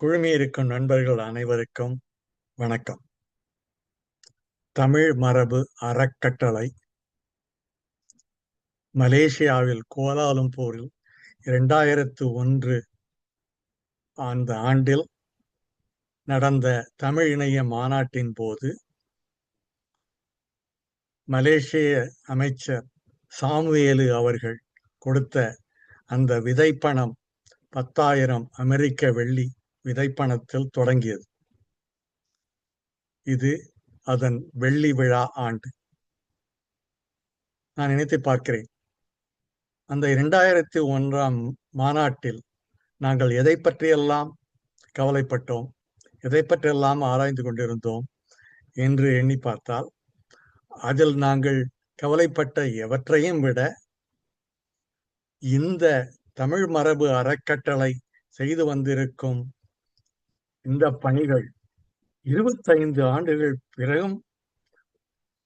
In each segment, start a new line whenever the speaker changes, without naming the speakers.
குழுமியிருக்கும் நண்பர்கள் அனைவருக்கும் வணக்கம். தமிழ் மரபு அறக்கட்டளை. மலேசியாவில் கோலாலம்பூரில் இரண்டாயிரத்து ஒன்று அந்த ஆண்டில் நடந்த தமிழ் இணைய மாநாட்டின் போது மலேசிய அமைச்சர் சாமுவேலு அவர்கள் கொடுத்த அந்த விதைப்பணம் பத்தாயிரம் அமெரிக்க வெள்ளி விதைப்பணத்தில் தொடங்கியது. இது அதன் வெள்ளி விழா ஆண்டு. நான் நினைத்து பார்க்கிறேன். அந்த இரண்டாயிரத்தி ஒன்றாம் மாநாட்டில் நாங்கள் எதை பற்றியெல்லாம் கவலைப்பட்டோம் எதை பற்றியெல்லாம் ஆராய்ந்து கொண்டிருந்தோம் என்று எண்ணி பார்த்தால் அதில் நாங்கள் கவலைப்பட்ட எவற்றையும் விட இந்த தமிழ் மரபு அறக்கட்டளை செய்து வந்திருக்கும் இந்த பணிகள் இருபத்தைந்து ஆண்டுகள் பிறகும்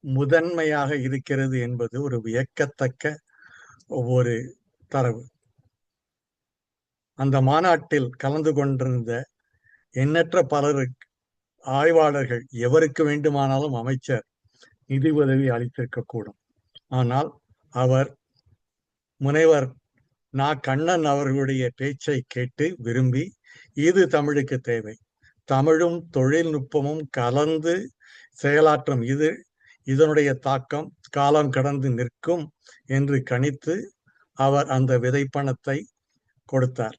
முதன்மையாக இருக்கிறது என்பது ஒரு வியக்கத்தக்க ஒரு தரவு. அந்த மாநாட்டில் கலந்து கொண்டிருந்த எண்ணற்ற பலருக்கு ஆய்வாளர்கள் எவருக்கு வேண்டுமானாலும் அமைச்சர் நிதி உதவி அளித்திருக்கக்கூடும் ஆனால் அவர் முனைவர் நா. கண்ணன் அவர்களுடைய பேச்சை கேட்டு விரும்பி இது தமிழுக்கு தேவை. தமிழும் தொழில்நுட்பமும் கலந்து செயலாற்றும் இது இதனுடைய தாக்கம் காலம் கடந்து நிற்கும் என்று கணித்து அவர் அந்த விதைப்பணத்தை கொடுத்தார்.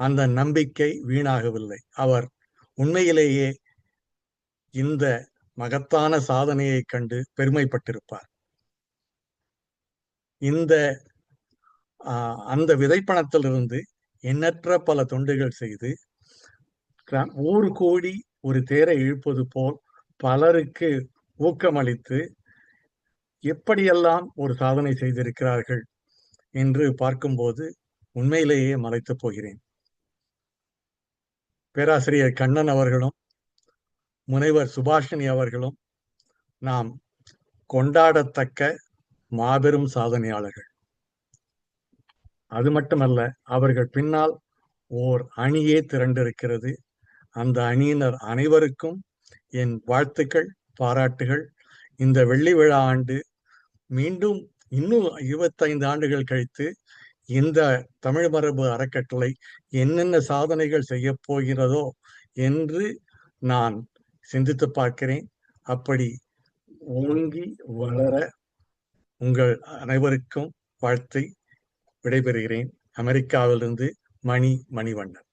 அந்த நம்பிக்கை வீணாகவில்லை. அவர் உண்மையிலேயே இந்த மகத்தான சாதனையை கண்டு பெருமைப்பட்டிருப்பார். இந்த அந்த விதைப்பணத்திலிருந்து எண்ணற்ற பல தொண்டுகள் செய்து ஒரு கோடி ஒரு தேரை இழுப்பது போல் பலருக்கு ஊக்கமளித்து எப்படியெல்லாம் ஒரு சாதனை செய்திருக்கிறார்கள் என்று பார்க்கும்போது உண்மையிலேயே மலைத்து போகிறேன். பேராசிரியர் கண்ணன் அவர்களும் முனைவர் சுபாஷினி அவர்களும் நாம் கொண்டாடத்தக்க மாபெரும் சாதனையாளர்கள். அது மட்டுமல்ல அவர்கள் பின்னால் ஓர் அணியே திரண்டிருக்கிறது. அந்த அணியினர் அனைவருக்கும் என் வாழ்த்துக்கள் பாராட்டுகள். இந்த வெள்ளி விழா ஆண்டு மீண்டும் இன்னும் இருபத்தைந்து ஆண்டுகள் கழித்து இந்த தமிழ் மரபு அறக்கட்டளை என்னென்ன சாதனைகள் செய்ய போகிறதோ என்று நான் சிந்தித்து பார்க்கிறேன். அப்படி ஓங்கி வளர உங்கள் அனைவருக்கும் வாழ்த்தை விடைபெறுகிறேன். அமெரிக்காவிலிருந்து மணி மணிவண்ணன்.